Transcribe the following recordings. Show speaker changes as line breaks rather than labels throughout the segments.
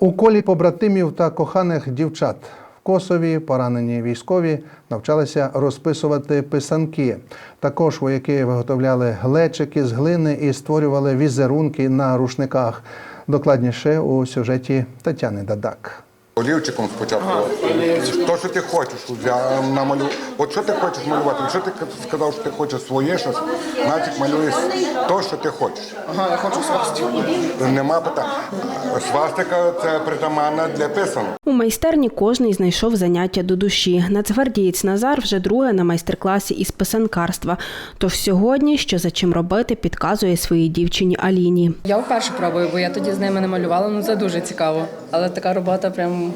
У колі побратимів та коханих дівчат в Косові поранені військові навчалися розписувати писанки. Також вояки виготовляли глечики з глини і створювали візерунки на рушниках. Докладніше у сюжеті Тетяни Дадак.
Олівчиком спочатку. То, що ти хочеш, я намалю. От що ти хочеш малювати? Якщо ти сказав, що ти хочеш своє щось, значить малюєш то, що ти хочеш.
Ага, я хочу свастику.
Нема питань. Свастика це притаманна для писанок.
У майстерні кожний знайшов заняття до душі. Нацгвардієць Назар вже друге на майстер-класі із писанкарства. Тож сьогодні, що за чим робити, підказує своїй дівчині Аліні.
Я вперше пробую, бо я тоді з ними не малювала, ну це дуже цікаво. Але така робота прям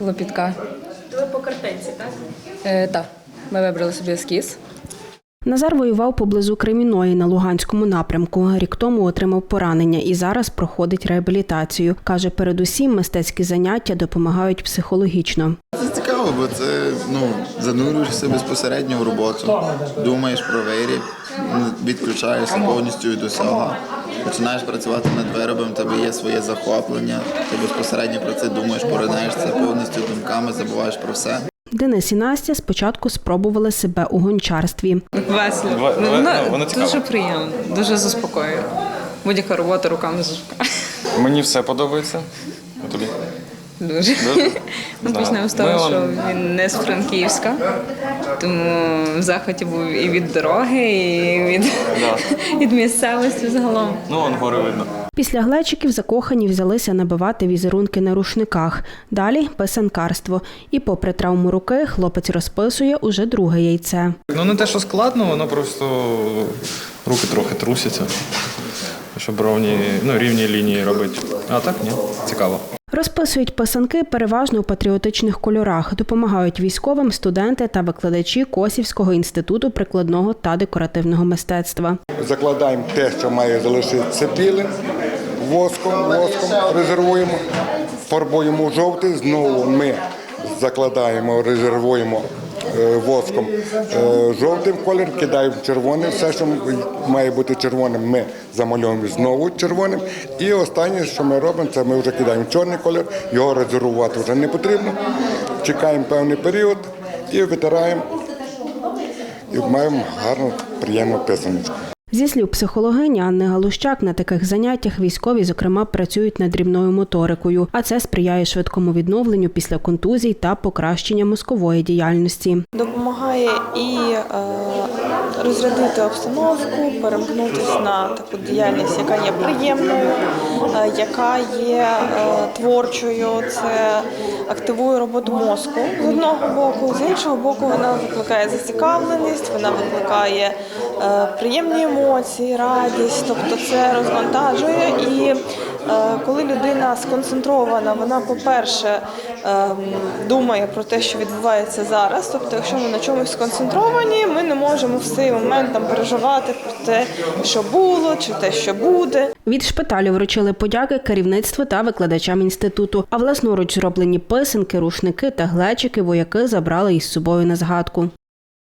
клопітка.
Ви по картинці, так?
Е, так, ми вибрали собі ескіз.
Назар воював поблизу Креміної на Луганському напрямку. Рік тому отримав поранення і зараз проходить реабілітацію. Каже, передусім мистецькі заняття допомагають психологічно.
Це цікаво, бо це ну, занурюєшся безпосередньо в роботу, думаєш про виріб, відключаєшся повністю від усього. Починаєш працювати над виробом, тебе є своє захоплення, ти безпосередньо про це думаєш, поринаєшся повністю думками, забуваєш про все.
Денис і Настя спочатку спробували себе у гончарстві.
Весело.
Ва-
Воно
ну, воно цікаво.
дуже приємно, дуже заспокоює. Будь-яка робота руками заспокоює.
Мені все подобається. А тобі?
Дуже.
Дуже?
Ну, почнемо з того, що
вам-
він не з Франківська, тому в захваті був і від дороги, і від, від місцевості загалом.
Ну, он гори видно.
Після глечиків закохані взялися набивати візерунки на рушниках. Далі писанкарство. І попри травму руки, хлопець розписує уже друге яйце.
Ну не те, що складно, воно просто руки трохи трусяться. Щоб ровні, ну, рівні лінії робити. А так ні, цікаво.
Розписують писанки переважно у патріотичних кольорах. Допомагають військовим студенти та викладачі Косівського інституту прикладного та декоративного мистецтва.
Закладаємо те, що має залишитися білим, воском, воском резервуємо, фарбуємо жовтий, знову ми закладаємо, резервуємо воском е, жовтим колір, кидаємо червоним. Все, що має бути червоним, ми замальовуємо знову червоним. І останнє, що ми робимо, це ми вже кидаємо чорний колір, його резервувати вже не потрібно. Чекаємо певний період і витираємо. І маємо гарну, приємну писаночку.
Зі слів психологині Анни Галущак, на таких заняттях військові, зокрема, працюють над дрібною моторикою, а це сприяє швидкому відновленню після контузій та покращення мозкової діяльності.
допомагає і е, розрядити обстановку, перемкнутися на таку діяльність, яка є приємною, е, яка є е, творчою. Це активує роботу мозку з одного боку, з іншого боку, вона викликає зацікавленість, вона викликає приємні емоції, радість, тобто це розвантажує і. е, Коли людина сконцентрована, вона, по-перше, ем, думає про те, що відбувається зараз. Тобто, якщо ми на чомусь сконцентровані, ми не можемо в цей момент там переживати про те, що було, чи те, що буде.
Від шпиталю вручили подяки керівництву та викладачам інституту. А власноруч зроблені писанки, рушники та глечики вояки забрали із собою на згадку.